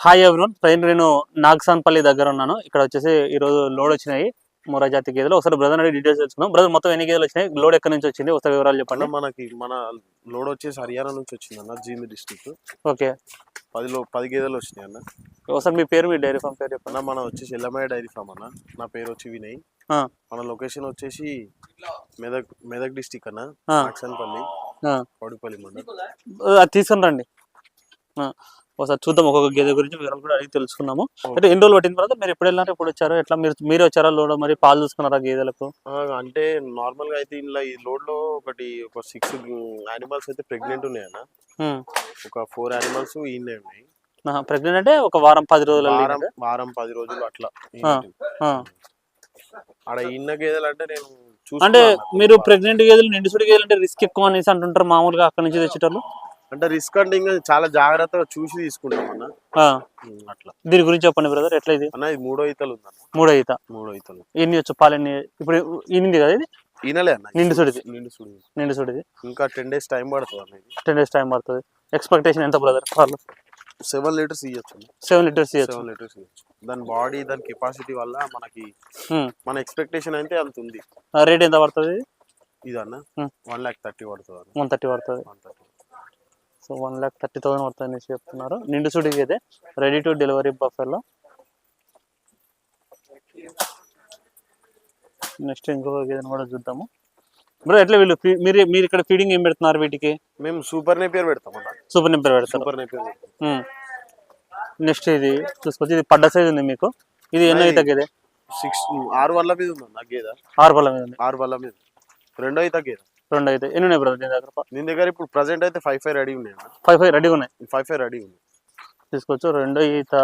Hi everyone present నేను నాగసాన్పల్లి దగ్గర ఉన్నాను. ఇక్కడ వచ్చేసి ఈరోజు లోడ్ వచ్చినాయి. మొరా జాతి గేదెలు. ఒకసారి బ్రదర్ అడిగి డీటెయిల్స్ తెలుసుకుందాం. బ్రదర్ మొత్తం ఎన్ని గేదెలు వచ్చినాయి? లోడ్ ఎక్కడి నుంచి వచ్చింది? ఒకసారి వివరాలు చెప్పండి. మనకి మన లోడ్ వచ్చేసి హర్యానా నుంచి వచ్చింది అన్న జీంద్ డిస్టిక్ ఓకే. పది లో పది గేదెలు వచ్చినాయి అన్న. ఒకసారి మీ పేరు మీ డైరీ ఫామ్ పేరు చెప్పండి. మన వచ్చేసి ఎల్లమయ్య డైరీ ఫామ్ అన్న. నా పేరు వచ్చి వినయ్. మన లొకేషన్ వచ్చేసి మెదక్ మెదక్ డిస్టిక్ అన్న. ఆ. కౌడిపల్లి మండలం. తీసుకుని రండి. ఒకసారి చూద్దాం ఒక్కొక్క గేదె గురించి వివరాలు కూడా అడిగి తెలుసుకుందాము. అంటే ఎన్ని రోజులు పట్టిన తర్వాత మీరు ఎప్పుడు వెళ్ళారు? ఎప్పుడు వచ్చారు? ఎట్లా మీరు మీరు వచ్చారా లోడ్ మరి పాలు చూసుకున్నారా గేదెలకు? అంటే నార్మల్గా అయితే ఇందులో ఈ లోడ్లో ఒకటి ఒక సిక్స్ యానిమల్స్ అయితే ప్రెగ్నెంట్ ఉన్నాయి అన్న ఒక ఫోర్ యానిమల్స్ ఈయనే ఉన్నాయి. ప్రెగ్నెంట్ అంటే ఒక వారం పది రోజులు వారం పది రోజులు అట్లా. ఆడ ఇన్న గేదెలు అంటే నేను అంటే. మీరు ప్రెగ్నెంట్ గేదెలు నిండుసుడి గేదెలు అంటే రిస్క్ ఎక్కువ అనేసి అంటుంటారు మామూలుగా అక్కడ నుంచి తెచ్చేటోళ్ళు? అంటే రిస్క్ అంటే ఇంకా చాలా జాగ్రత్తగా చూసి తీసుకుంటాం అన్న. అట్లా. దీని గురించి చెప్పండి బ్రదర్ ఎట్లా ఇది? అన్న ఇది మూడో ఈతలు ఉందన్న. మూడో ఈత. మూడో ఈతలు. ఎన్ని వచ్చు? పాలు ఎన్ని? ఇప్పుడు ఈనింది కదా ఇది? ఈనలే అన్న. నిండు సుడిది. నిండు సుడి నిండు సుడిది. ఇంకా టెన్ డేస్ టైం పడుతుంది అన్న ఇది. టెన్ డేస్ టైం పడుతుంది. ఎక్స్పెక్టేషన్ ఎంత బ్రదర్ పాలు? సెవెన్ లీటర్స్ ఇవ్వచ్చు సెవెన్ లీటర్స్ సెవెన్ లీటర్స్ ఇవ్వచ్చు దాని బాడీ దాని కెపాసిటీ వల్ల మనకి. మన ఎక్స్పెక్టేషన్ అయితే అంత ఉంది. రేట్ ఎంత పడుతుంది? ఇది అన్న. వన్ ల్యాక్ థర్టీ పడుతుంది వన్ థర్టీ పడుతుంది. One thirty. So one lakh thirty thousand పడుతుంది అనేసి చెప్తున్నారు. నిండు సుడికి అయితే రెడీ టు డెలివరీ బఫర్లో నెక్స్ట్ ఇంకొక గేదెని కూడా చూద్దాము. బ్రో ఎట్లా వీళ్ళు మీరు మీరు ఇక్కడ ఫీడింగ్ ఏం పెడుతున్నారు వీటికి? మేము సూపర్ నేపియర్ పెడతాం సూపర్ నింపర్ పెడతారు. సూపర్ నేపియర్ పెడతాం. నెక్స్ట్ ఇది చూసుకోవచ్చు. ఇది పడ్డ సైజ్ ఉంది మీకు. ఇది ఎన్నో అయితే గేదె సిక్స్ ఆరు వల్ల మీద ఉంది గేదె. ఆరు పళ్ళ మీద ఆరు వల్ల మీద. రెండో అయితే గేదె రెండు అయితే ఎన్ని ఉన్నాయి బ్రదర్ దీని దగ్గర దీని దగ్గర ఇప్పుడు ప్రజెంట్ అయితే ఫైవ్ ఫైవ్ రెడీ ఉన్నాయి ఫైవ్ ఫైవ్ రెడీగా ఉన్నాయి. ఫైవ్ ఫైవ్ రెడీ ఉంది తీసుకోవచ్చు. రెండో ఈత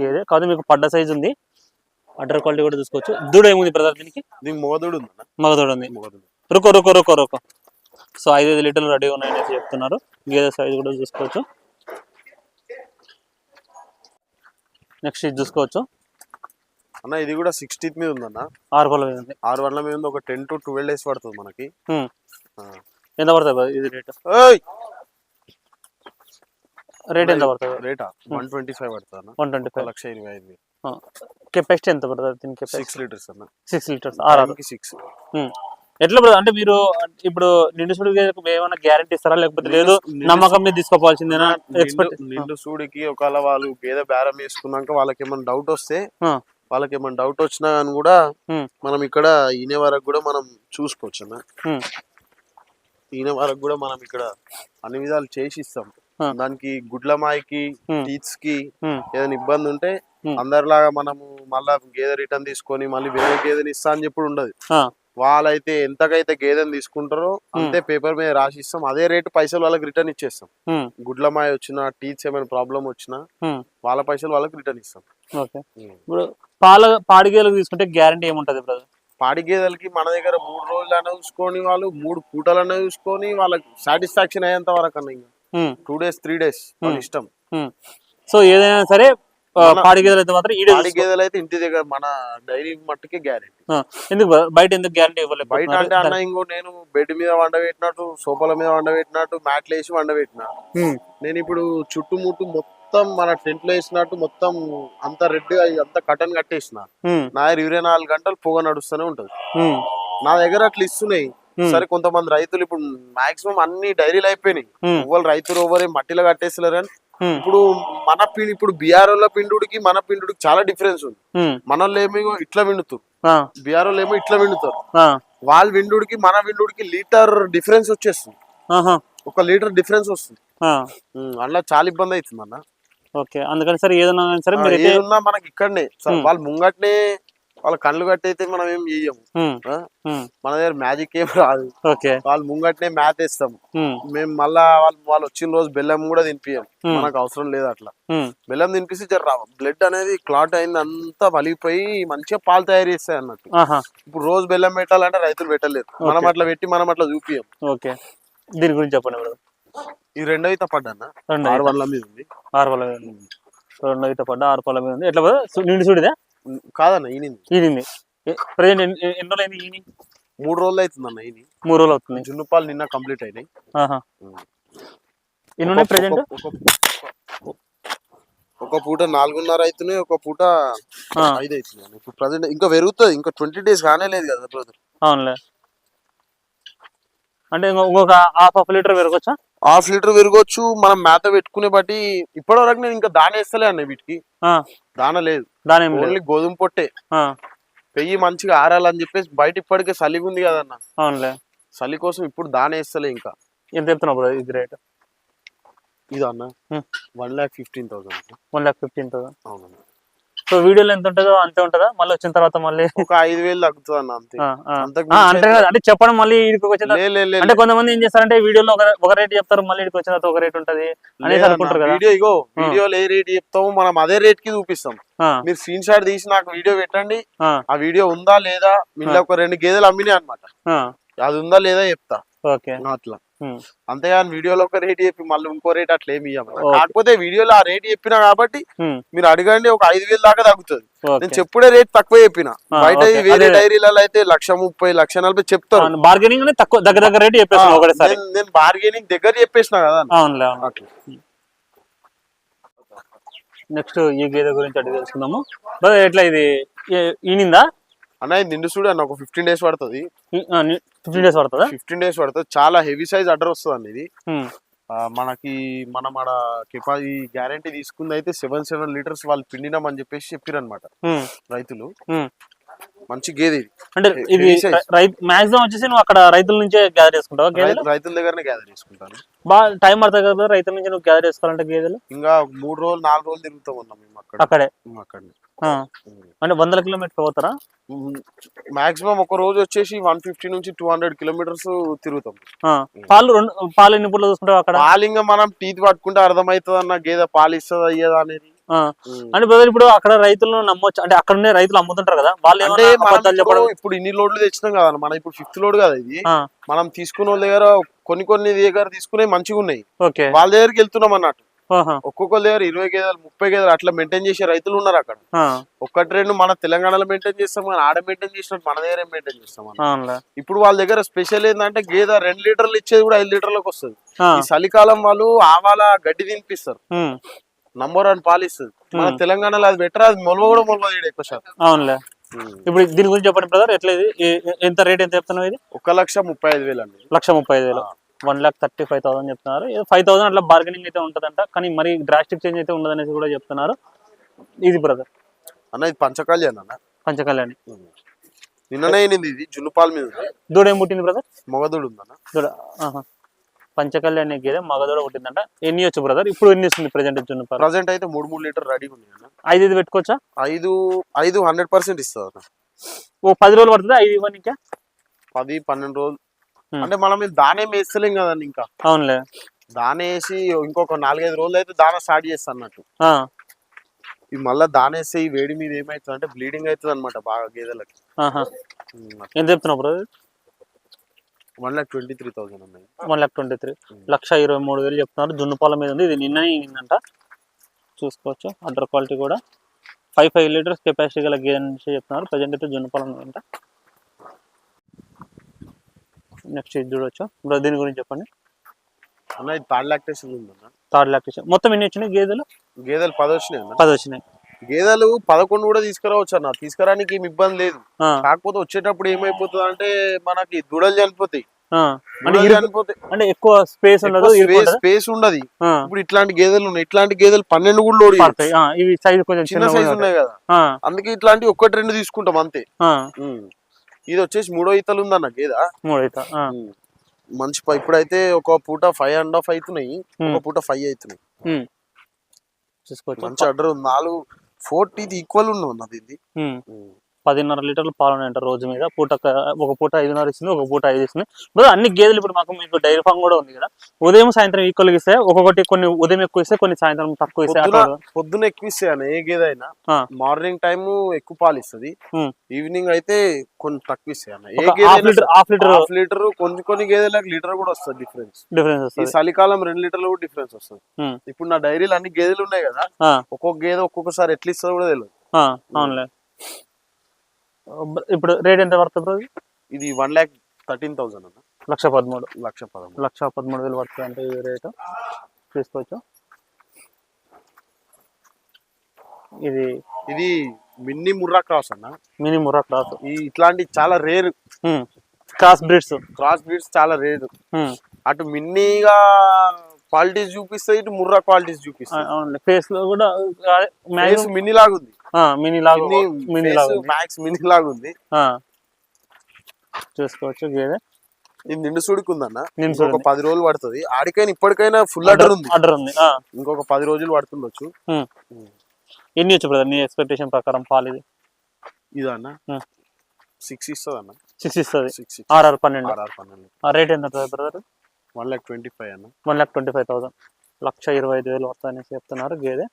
గేదె. కాదు మీకు పడ్డ సైజ్ ఉంది. అడ్డర్ క్వాలిటీ కూడా తీసుకోవచ్చు. దూడ ఏముంది బ్రదర్ దీనికి. దీనికి మోదుడు ఉంది మగదూడ ఉంది. రుకో రుకో రుకో రుకో. సో ఐదు ఐదు లీటర్లు రెడీగా ఉన్నాయని చెప్తున్నారు. గేదె సైజ్ కూడా చూసుకోవచ్చు నెక్స్ట్ ఇది చూసుకోవచ్చు. అన్న ఇది కూడా సిక్స్టీత్ మీద ఉందన్న. ఆరు పళ్ళ మీద ఉంది. ఆరు వల్ల మీద ఉంది. ఒక టెన్ టు ట్వెల్వ్ డేస్ పడుతుంది మనకి. ఎంత పడుతుంది ఇది రేట్! రేట్ ఎంత పడుతుంది రేటా? వన్ ట్వంటీ ఫైవ్ పడుతుంది వన్ ట్వంటీ ఫైవ్ లక్ష ఇరవై ఐదు కెపాసిటీ ఎంత పడుతుంది దీని కెపాసిటీ? సిక్స్ లీటర్స్ అన్న. Six litres. ఆరు సిక్స్. ఎట్లా బ్రదర్ అంటే మీరు ఇప్పుడు నిండు సుడి ఏమైనా గ్యారంటీ ఇస్తారా? లేకపోతే లేదు నమ్మకం మీద తీసుకోవాల్సిందేనా? నిండు సూడికి ఒకవేళ వాళ్ళు గేదె బేరం వేసుకున్నాక వాళ్ళకి ఏమైనా డౌట్ వస్తే వాళ్ళకి ఏమైనా డౌట్ వచ్చినా కానీ కూడా. మనం ఇక్కడ ఈనే వరకు కూడా మనం చూసుకోవచ్చు అన్న ఈయన వరకు కూడా మనం ఇక్కడ అన్ని విధాలు చేసి ఇస్తాం. దానికి గుడ్ల మాయకి. టీత్స్కి ఏదైనా ఇబ్బంది ఉంటే. అందరిలాగా మనము మళ్ళా గేదె రిటర్న్ తీసుకొని మళ్ళీ వేరే గేదెని ఇస్తా అని చెప్పుడు ఉండదు వాళ్ళైతే ఎంతకైతే గేదెని తీసుకుంటారో అంతే పేపర్ మీద రాసి ఇస్తాం అదే రేటు పైసలు వాళ్ళకి రిటర్న్ ఇచ్చేస్తాం. గుడ్ల మాయ వచ్చినా టీత్స్ ఏమైనా ప్రాబ్లం వచ్చినా వాళ్ళ పైసలు వాళ్ళకి రిటర్న్ ఇస్తాం. ఇప్పుడు పాల పాడి గేదెలకు తీసుకుంటే గ్యారంటీ ఏముంటది బ్రదర్? పాడి గేదెలకి మన దగ్గర మూడు రోజులైనా చూసుకొని వాళ్ళు మూడు పూటలైనా చూసుకొని వాళ్ళకి సాటిస్ఫాక్షన్ అయ్యేంత వరకు అన్న ఇంకా టూ డేస్ త్రీ డేస్. ఇష్టం. సో ఏదైనా సరే పాడి గేదెలు అయితే మాత్రం ఈడే పాడి గేదెలు అయితే ఇంటి దగ్గర మన డైరీ మట్టుకే గ్యారెంటీ. ఎందుకు? బయట ఎందుకు గ్యారంటీ బయట అంటే అన్న ఇంకో నేను బెడ్ మీద వండబెట్టినట్టు సోఫాల మీద వండబెట్టినట్టు మ్యాట్లు వేసి వండబెట్టిన. నేను ఇప్పుడు చుట్టుముట్టు మొత్తం మన టెంట్లో వేసినట్టు మొత్తం అంత రెడ్ అంత కటన్ కట్టేసిన. నా ఇరవై నాలుగు గంటలు పొగ నడుస్తూనే ఉంటది. నా దగ్గర అట్లా ఇస్తున్నాయి. సరే కొంతమంది రైతులు ఇప్పుడు మాక్సిమం అన్ని డైరీలు అయిపోయినాయి. ఎవరు రైతులు ఎవరు మట్టిలో కట్టేస్తలేరు కానీ ఇప్పుడు మన పిండి ఇప్పుడు బీఆర్ వాళ్ళ పిండుడికి మన పిండుడికి చాలా డిఫరెన్స్ ఉంది. మనోళ్ళు ఏమో ఇట్లా విండుతారు. బీఆర్ వాళ్ళు ఏమో ఇట్లా విండుతారు. వాళ్ళ విండుడికి మన విండుడికి లీటర్ డిఫరెన్స్ వచ్చేస్తుంది. ఒక లీటర్ డిఫరెన్స్ వస్తుంది. అందులో చాలా ఇబ్బంది అవుతుంది అన్న. ఓకే. అందుకని సరే ఏదైనా కానీ సరే ఏదున్నా మనకి ఇక్కడనే. వాళ్ళు ముంగట్నే వాళ్ళ కళ్ళు కట్టయితే మనం ఏం చెయ్యము? మన దగ్గర మ్యాజిక్ ఏం రాదు. వాళ్ళు ముంగట్నే మ్యాథ్ వేస్తాం మేము మళ్ళా వాళ్ళు వాళ్ళు వచ్చిన రోజు బెల్లం కూడా తినిపియం మనకు అవసరం లేదు అట్లా. బెల్లం తినిపిస్తే జర బ్లడ్ అనేది క్లాట్ అయింది అంతా వలిగిపోయి మంచిగా పాలు తయారు చేస్తాయి అన్నట్టు. ఇప్పుడు రోజు బెల్లం పెట్టాలంటే రైతులు పెట్టలేరు. మనం అట్లా పెట్టి మనం అట్లా చూపియం ఓకే. దీని గురించి చెప్పండి ఈ రెండో అయితే పడ్డా రెండు ఆరు. వందల మీద ఉంది. ఆరు పళ్ళ మీద రెండు పడ్డ ఆరు పళ్ళ మీద ఉంది. ఎట్లా నిండు చూడిదా? కాదన్న ఈనింది. ఈనింది. ప్రజెంట్ ఎన్ని రోజులు అయింది ఈని మూడు రోజులు అవుతుందన్న ఈని మూడు రోజులు అవుతుంది జున్ను పాలు నిన్న కంప్లీట్ అయినాయి. ఎన్ని ఉన్నాయి ప్రజెంట్? ఒక పూట నాలుగున్నర అవుతున్నాయి ఒక పూట ఐదు అవుతున్నాయి అన్న. ఇప్పుడు ప్రజెంట్ ఇంకా పెరుగుతుంది ఇంకా ట్వంటీ డేస్ కానే లేదు కదా బ్రదర్. అవునులే. అంటే ఇంకో- ఇంకొక హాఫ్ హాఫ్ లీటర్ పెరగచ్చా? హాఫ్ లీటర్ పెరగొచ్చు మనం మేత పెట్టుకునే బట్టి ఇప్పటి వరకు నేను ఇంకా దాన వేస్తలే అన్న వీటికి. దాన లేదు. ఓన్లీ గోధుమ పొట్టే. పెయ్యి మంచిగా ఆరాలని చెప్పేసి బయట ఇప్పటికే చలిగా ఉంది కదన్న. అవునులే. చలి కోసం ఇప్పుడు దాన వేస్తలే ఇంకా. ఎంత చెప్తున్నావు బ్రో ఇది రేట్? ఇది అన్న. One lakh fifteen thousand. One lakh fifteen thousand. అవునన్న. సో వీడియోలో ఎంత ఉంటుందో అంతే ఉంటుందా? మళ్ళీ వచ్చిన తర్వాత మళ్ళీ? ఒక ఐదు వేలు తగ్గుతుంది అన్న అంతే. అంటే కాదు, అంటే చెప్పడం మళ్ళీ వచ్చిన లే, అంటే కొంతమంది ఏం చేస్తారంటే వీడియోలో ఒక రేట్ చెప్తారు మళ్ళీ ఇక్కడికి వచ్చిన ఒక రేట్ ఉంటది అనేసి లేదన్న, అనుకుంటారు కదా. వీడియో ఇగో వీడియోలో ఏ రేట్ చెప్తాము మనం అదే రేట్కి చూపిస్తాం మీరు స్క్రీన్ షాట్ తీసి నాకు వీడియో పెట్టండి. ఆ, వీడియో ఉందా లేదా? వీళ్ళ ఒక రెండు గేదెలు అమ్మినాయి అనమాట అది ఉందా లేదా చెప్తా. ఓకే. అట్లా. అంతేగాని వీడియోలో ఒక రేట్ చెప్పి మళ్ళీ ఇంకో రేట్ అట్లా ఏమి. కాకపోతే వీడియోలో ఆ రేట్ చెప్పినా కాబట్టి మీరు అడగండి ఒక ఐదు వేలు దాకా తగ్గుతుంది. నేను చెప్పుడే రేట్ తక్కువ చెప్పిన. బయట. వేరే. డైరీలలో అయితే లక్ష ముప్పై లక్ష నలభై చెప్తారు. బార్గెనింగ్ తక్కువ దగ్గర దగ్గర రేట్ ఒకటేసారి. నేను- బార్గెనింగ్ దగ్గర చెప్పేసిన కదా నెక్స్ట్ ఈ గేదె గురించి అడిగి తెలుసుకుందాము. ఎట్లా ఇది? ఈనిందా? అన్న నిండు చూడు అన్న ఒక ఫిఫ్టీన్ డేస్ పడుతుంది. ఫిఫ్టీన్ డేస్ పడుతుందా? ఫిఫ్టీన్ డేస్ పడుతుంది. చాలా హెవీ సైజ్ అడ్డర్ వస్తుంది అండి ఇది మనకి మనం ఆడ కెపా ఈ గ్యారంటీ తీసుకుంది అయితే సెవెన్ సెవెన్ లీటర్స్ వాళ్ళు పిండినామని చెప్పేసి చెప్పారు అనమాట రైతులు. మంచి గేదె ఇది. అంటే ఇది మాక్సిమం వచ్చేసి నువ్వు అక్కడ రైతుల నుంచే గ్యాదర్ చేసుకుంటావా రైతుల దగ్గరనే గ్యాదర్ చేసుకుంటాను. బాగా టైం పడుతుంది కదా రైతుల నుంచి నువ్వు గ్యాదర్ చేసుకోవాలంటే గేదెలు? ఇంకా మూడు రోజులు నాలుగు రోజులు తిరుగుతాం ఉన్నాం మేము అక్కడ. అక్కడే? అక్కడనే. అంటే వందల కిలోమీటర్ పోతారా మాక్సిమం ఒక రోజు వచ్చేసి వన్ ఫిఫ్టీ నుంచి టూ హండ్రెడ్ కిలోమీటర్స్ తిరుగుతాం. పాలు రెండు పాలు ఎన్ని పూటలు చూసుకుంటావు అక్కడ? పాలింగా మనం టీత్ పట్టుకుంటే అర్థమవుతుంది అన్న గేదె పాలు ఇస్తుందా అయ్యేదా అనేది. అంటే బ్రదర్ ఇప్పుడు అక్కడ రైతులను నమ్మొచ్చు. అంటే అక్కడనే రైతులు అమ్ముతుంటారు కదా? వాళ్ళు చెప్పడం? ఇప్పుడు- ఇన్ని లోడ్లు తెచ్చినాం కదా మనం ఇప్పుడు ఫిఫ్త్ లోడ్ కదా ఇది. మనం తీసుకున్న వాళ్ళ దగ్గర కొన్ని కొన్ని దగ్గర తీసుకునే మంచిగా ఉన్నాయి వాళ్ళ దగ్గరికి వెళ్తున్నాం అన్నట్టు. ఆహా. ఒక్కొక్కరి దగ్గర ఇరవై గేదెలు ముప్పై గేదెలు అట్లా మెయింటైన్ చేసే రైతులు ఉన్నారు అక్కడ. ఒక్కటి రెండు మన తెలంగాణలో మెయింటైన్ చేస్తాం కానీ ఆడ మెయింటైన్ చేసినట్టు మన దగ్గర మెయింటైన్ చేస్తాం ఇప్పుడు వాళ్ళ దగ్గర స్పెషల్ ఏంటంటే గేదె రెండు లీటర్లు ఇచ్చేది కూడా ఐదు లీటర్లకు వస్తుంది. ఈ చలికాలం వాళ్ళు ఆవాల గడ్డి తినిపిస్తారు. నంబర్ వన్ పాలు ఇస్తుంది మన. తెలంగాణలో అది బెటర్ అది మొలవ కూడా మొలవ ఎక్కువ శాతం. అవునులే. ఇప్పుడు దీని గురించి చెప్పండి బ్రదర్ ఎట్లా ఇది? ఎంత రేట్ ఎంత చెప్తున్నావు ఇది? ఒక లక్ష ముప్పై ఐదు వేలు అండి. లక్ష ముప్పై ఐదు వేలు. One lakh thirty five thousand చెప్తున్నారు. ఫైవ్ థౌసండ్ అట్లా బార్గెనింగ్ అయితే ఉంటుందంట. కానీ మరి డ్రాస్టిక్ చేంజ్ అయితే ఉండదనేసి కూడా చెప్తున్నారు. ఇది బ్రదర్ అన్న ఇది పంచకళ్యాణ్ అన్న? పంచకళ్యాణి నిన్ననే అయినది ఇది జున్నుపాల మీద. ఉంది దూడ ఏం పుట్టింది బ్రదర్ మొగదుడు ఉందన్న దూడ ఆహా. పంచకళ్యాణి గేదె మగదూడ పుట్టిందంట. ఎన్ని వచ్చు బ్రదర్ ఇప్పుడు ఎన్ని వస్తుంది ప్రజెంట్ జున్ను పాలు ప్రజెంట్ అయితే మూడు మూడు లీటర్ రెడీ ఉంది అన్న. ఐదు ఐదు పెట్టుకోవచ్చా? ఐదు ఐదు హండ్రెడ్ పర్సెంట్ ఇస్తుంది అన్న. ఓ పది రోజులు పడుతుంది? ఐదు ఇవ్వనికే? పది పన్నెండు రోజులు. అంటే మనం దానే వేస్తలేం కదండి ఇంకా. అవునులే. దానే వేసి ఇంకొక నాలుగైదు రోజులు అయితే దాన స్టార్ట్ చేస్తా అన్నట్టు. ఇది మళ్ళీ దానేస్తే ఈ వేడి మీద ఏమవుతుంది అంటే బ్లీడింగ్ అవుతుంది అనమాట బాగా గేదెలకి. ఎంత చెప్తున్నావు brother one lakh twenty three thousand ఉన్నాయి వన్ లాక్ ట్వంటీ త్రీ. లక్ష ఇరవై మూడు వేలు చెప్తున్నారు. జున్ను పాల మీద ఉంది. ఇది నిన్ననే ఇగిందంట చూసుకోవచ్చు. అడ్డర్ క్వాలిటీ కూడా. ఫైవ్ ఫైవ్ లీటర్స్ కెపాసిటీ గల గేదె నుంచి చెప్తున్నారు. ప్రజెంట్ అయితే జున్ను పాల ఉందంట. నెక్స్ట్ ఇది చూడొచ్చు? బ్రో దీని గురించి చెప్పండి. అన్న ఇది థర్డ్ లాక్టేషన్ ఉందన్న థర్డ్ లాక్టేషన్. మొత్తం ఎన్ని వచ్చినాయి గేదెలు? గేదెలు పది వచ్చినాయి అన్న. పది వచ్చినాయి. గేదెలు పదకొండు కూడా తీసుకురావచ్చు అన్న. తీసుకురానికి ఏమి ఇబ్బంది లేదు. కాకపోతే వచ్చేటప్పుడు ఏమైపోతుంది అంటే మనకి దుడలు చనిపోతాయి. అంటే ఎక్కువ స్పేస్ ఉండదు స్పేస్ ఉండదు. ఇప్పుడు ఇట్లాంటి గేదెలు ఉన్నాయి. ఇట్లాంటి గేదెలు పన్నెండు కూడా లోడ్ ఇవి సైజ్ కొంచెం చిన్న సైజు ఉన్నాయి కదా. అందుకే ఇట్లాంటి ఒక్కటి రెండు తీసుకుంటాం అంతే. ఇది వచ్చేసి మూడో ఈతలు ఉందన్న గేద? మూడు ఆ, మంచి ఇప్పుడైతే ఒక పూట ఫైవ్ అండ్ హాఫ్ అవుతున్నాయి ఒక పూట ఫైవ్ అవుతున్నాయి మంచి అడ్డర్ నాలుగు ఫోర్టీ ఇది ఈక్వల్ ఉన్నది అన్నది ఇది. పదిన్నర లీటర్లు పాలు ఉన్నాయంట రోజు మీద. పూట ఒక పూట ఐదున్నర ఇస్తుంది ఒక పూట ఐదు ఇస్తుంది. ఇప్పుడు అన్ని గేదెలు ఇప్పుడు మాకు మీకు డైరీ ఫామ్ కూడా ఉంది కదా. ఉదయం సాయంత్రం ఈక్వల్ ఇస్తే ఒక్కొక్కటి కొన్ని ఉదయం ఎక్కువ ఇస్తే కొన్ని సాయంత్రం తక్కువ ఇస్తే పొద్దున అట్లా. పొద్దున ఎక్కువ అన్న ఏ గేదె అయినా. మార్నింగ్ టైం ఎక్కువ పాలు ఇస్తుంది. ఈవినింగ్ అయితే కొన్ని తక్కువ ఇస్తాయి half litre half litre half litre కొన్ని కొన్ని గేదెలకు లీటర్ కూడా వస్తుంది డిఫరెన్స్. డిఫరెన్స్ ఈ చలికాలం రెండు లీటర్లు కూడా డిఫరెన్స్ వస్తుంది. ఇప్పుడు నా డైరీలో అన్ని గేదెలు ఉన్నాయి కదా ఒక్కొక్క గేదె ఒక్కొక్కసారి ఎట్లా ఇస్తుందో కూడా తెలియదు. అవునులే. ఇప్పుడు రేట్ ఎంత పడుతుంది బ్రో ఇది? వన్ ల్యాక్ థర్టీన్ థౌసండ్ అన్న. లక్ష పదమూడు. లక్ష పదమూడు. లక్ష పదమూడు వేలు పడుతుంది అంటే ఈ రేటు తీసుకోవచ్చు. ఇది ఇది మిన్ని ముర్రా క్రాస్ అన్న. Mini Murrah cross. ఈ ఇట్లాంటి చాలా rare cross breeds. Cross breeds చాలా రేర్ అటు మిన్నీగా క్వాలిటీస్ చూపిస్తాయి ఇటు ముర్రా క్వాలిటీస్ చూపిస్తాయి ఫేస్లో కూడా ఫేస్ మినీ లాగా ఉంది. మినీ లాగా మినీ లాగా. మ్యాక్స్ మినీ లాగా ఉంది. ఆ. చూసుకోవచ్చు గేదె. ఇది నిండు సుడికి ఉందన్న నిండు ఇంకొక. పది రోజులు పడుతుంది. ఆడికైనా ఇప్పటికైనా ఫుల్ అడ్డర్ ఉంది. అడ్డర్ ఉంది. ఇంకొక పది రోజులు పడుతుండొచ్చు. ఎన్ని వచ్చు బ్రదర్ నీ ఎక్స్పెక్టేషన్ ప్రకారం పాలు ఇది? ఇదా అన్న. సిక్స్ ఇస్తుంది. అన్న సిక్స్ ఇస్తుంది ఆర్ఆర్ పన్నెండు. ఆర్ఆర్ పన్నెండు. ఆ రేట్ ఎంత brother? One lakh twenty five అన్న. One lakh twenty five thousand. లక్ష ఇరవై ఐదు వేలు వస్తాయనేసి చెప్తున్నారు గేదె.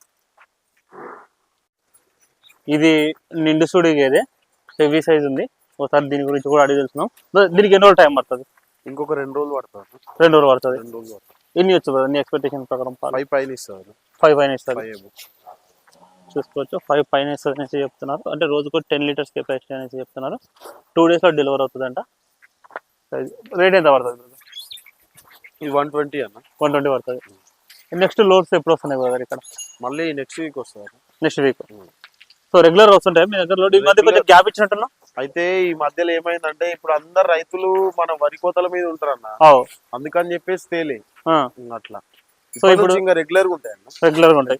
ఇది నిండు సుడి గేదె. హెవీ సైజ్ ఉంది. ఒకసారి దీని గురించి కూడా అడిగి తెలుసుకున్నాం దీనికి ఎన్ని రోజులు టైం పడుతుంది? ఇంకొక రెండు రోజులు పడుతుంది. రెండు రోజులు పడుతుంది. రెండు రోజులు ఎన్ని వచ్చు బ్రదర్ నీ ఎక్స్పెక్టేషన్ ప్రకారం ఫైవ్ పైన అన్న ఫైవ్ పైన ఏమో. చూసుకోవచ్చు. ఫైవ్ పైన ఇస్తుంది అనేసి చెప్తున్నారు. అంటే రోజుకు టెన్ లీటర్స్ కెపాసిటీ అనేసి చెప్తున్నారు. టూ డేస్లో డెలివర్ అవుతుందంట. రేట్ ఎంత పడుతుంది ఇది వన్ ట్వంటీ అన్న. వన్ ట్వంటీ పడుతుంది. నెక్స్ట్ లోడ్స్ ఎప్పుడు వస్తున్నాయి బ్రదర్ ఇక్కడ? మళ్ళీ నెక్స్ట్ వీక్ వస్తుంది నెక్స్ట్ వీక్ సో రెగ్యులర్ వస్తుంటాయి? మీ దగ్గర లోడ్ ఈ మధ్య కొంచెం గ్యాప్ ఇచ్చినట్టున్నా? అయితే ఈ మధ్యలో ఏమైందంటే ఇప్పుడు అందరు రైతులు మన వరి కోతల మీద ఉంటారన్న. అందుకని చెప్పేసి తేలే. అట్లా. సో ఇప్పుడు- ఇంకా రెగ్యులర్గా ఉంటాయి అన్న రెగ్యులర్గా ఉంటాయి.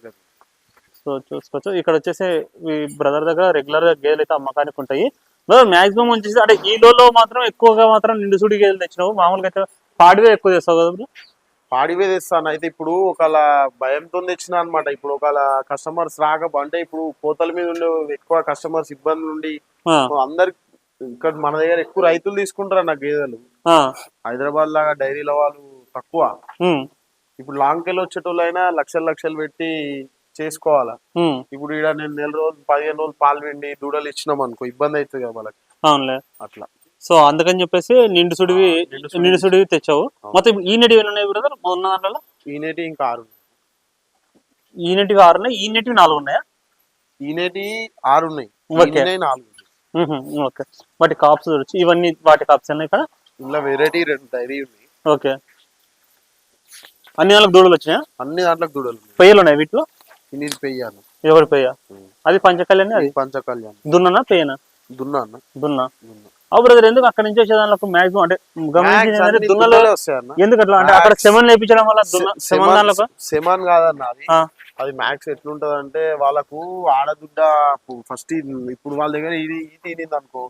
సో చూసుకోవచ్చు. ఇక్కడ వచ్చేసి ఈ బ్రదర్ దగ్గర రెగ్యులర్గా గేదెలు అయితే అమ్మకానికి ఉంటాయి. మాక్సిమం వచ్చేసి అంటే ఈ లోలో మాత్రం ఎక్కువగా మాత్రం నిండు సుడి గేదెలు తెచ్చినావు. మామూలుగా అయితే పాడివే ఎక్కువ తెస్తావు కదా? పాడివే తెస్తాను అయితే ఇప్పుడు ఒకవేళ భయంతో తెచ్చిన అనమాట ఇప్పుడు ఒకవేళ కస్టమర్స్ రాక అంటే ఇప్పుడు కోతల మీద ఉండే ఎక్కువ కస్టమర్స్ ఇబ్బంది ఉండి అందరు ఇక్కడ మన దగ్గర ఎక్కువ రైతులు తీసుకుంటారు అన్న గేదెలు. హైదరాబాద్ లాగా డైరీల వాళ్ళు తక్కువ. ఇప్పుడు లాంగ్ కెళ్ళి వచ్చేటోళ్ళు అయినా లక్షలు లక్షలు పెట్టి చేసుకోవాలా? ఇప్పుడు ఇక్కడ నేను నెల రోజులు పదిహేను రోజులు పాలు పిండి దూడలు ఇచ్చినాం అనుకో ఇబ్బంది అవుతుంది కదా వాళ్ళకి. అట్లా. సో అందుకని చెప్పేసి నిండు సుడివి నిండు సుడి. నిండు సుడివి తెచ్చావు. మొత్తం ఈ నెటివి ఎన్ని ఉన్నాయి బ్రదర్? ఉన్న దాంట్లో ఈనేటి ఇంకా ఆరు ఈ నెటివి ఆరు ఉన్నాయి ఈ నెటివి నాలుగు ఉన్నాయా? ఈనేటి ఆరు ఉన్నాయి. ఓకే. నాలుగు వాటి కాప్స్ చూడొచ్చు ఇవన్నీ వాటి కాప్స్ ఉన్నాయి ఇక్కడ? ఇలా వెరైటీ రెండు డైరీ ఓకే. అన్ని దాంట్లో దూడలు వచ్చినాయా? అన్ని దాంట్లో దూడలు పెయ్యలు ఉన్నాయి వీటిలో? ఇది పెయ్యాను ఎవరి పెయ్య అది పంచకళ్యాణి అది? పంచకళ్యాణ్. దున్ననా పెయ్యనా దున్నా దున్నా. దున్నా. ఆ బ్రదర్ ఎందుకు అక్కడ నుంచి వచ్చే దానిలో మాక్సిమం అంటే గమనించింది దున్నలో ఎందుకు అట్లా? అంటే అక్కడ. సెమన్ లేపించడం వల్ల సెమన్ దానిలో సెమాన్ కాదన్న అది. మ్యాక్స్ ఎట్లుంటది అంటే వాళ్ళకు ఆడదుడ్డ ఫస్ట్ ఇప్పుడు వాళ్ళ దగ్గర ఇది తినింది అనుకో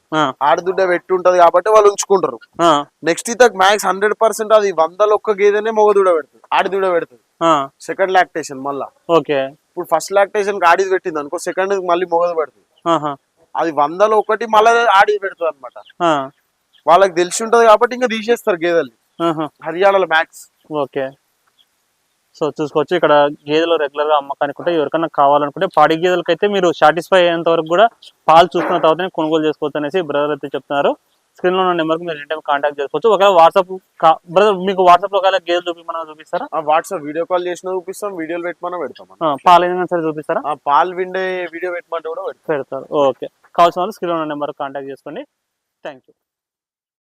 ఆడదుడ్డ పెట్టి ఉంటది కాబట్టి వాళ్ళు ఉంచుకుంటారు. నెక్స్ట్ ఇతకు మ్యాక్స్ హండ్రెడ్ పర్సెంట్ అది వందల ఒక్క గేదెనే మొగదూడ పెడుతుంది ఆడిదూడ పెడుతుంది. సెకండ్ లాక్టేషన్ మళ్ళా. ఓకే. ఇప్పుడు ఫస్ట్ లాక్టేషన్ ఆడిది పెట్టింది అనుకో సెకండ్ మళ్ళీ మొగదు పెడుతుంది. అది వందలో ఒకటి మళ్ళీ ఆడిది పెడుతుంది అనమాట వాళ్ళకి తెలిసి ఉంటది కాబట్టి ఇంకా తీసేస్తారు గేదెలు హర్యానాలో మ్యాక్స్. ఓకే. సో చూసుకోవచ్చు ఇక్కడ గేదెలు రెగ్యులర్గా అమ్మకానికి ఉంటాయి ఎవరికైనా కావాలనుకుంటే పాడి గేదెలకి అయితే మీరు సాటిస్ఫై అయ్యేంత వరకు కూడా పాలు చూసుకున్న తర్వాతనే కొనుగోలు చేసుకోవచ్చు అనేసి బ్రదర్ అయితే చెప్తున్నారు. స్క్రీన్లో ఉన్న నెంబర్కి మీరు ఎనీ టైం కాంటాక్ట్ చేసుకోవచ్చు. ఒకవేళ వాట్సాప్ బ్రదర్ మీకు వాట్సాప్లో ఒకవేళ గేదెలు చూపించమని చూపిస్తారా? వాట్సాప్ వీడియో కాల్ చేసినా చూపిస్తాం వీడియోలు పెట్టమన్నా పెడతాం పాలు ఏదైనా సరే చూపిస్తారా? ఆ పాలు విండే వీడియో పెట్టమంటే కూడా పెడతాం. పెడతారు. ఓకే. కావాల్సిన వాళ్ళు స్క్రీన్ ఉన్న నెంబర్ కాంటాక్ట్ చేసుకోండి. Thank you.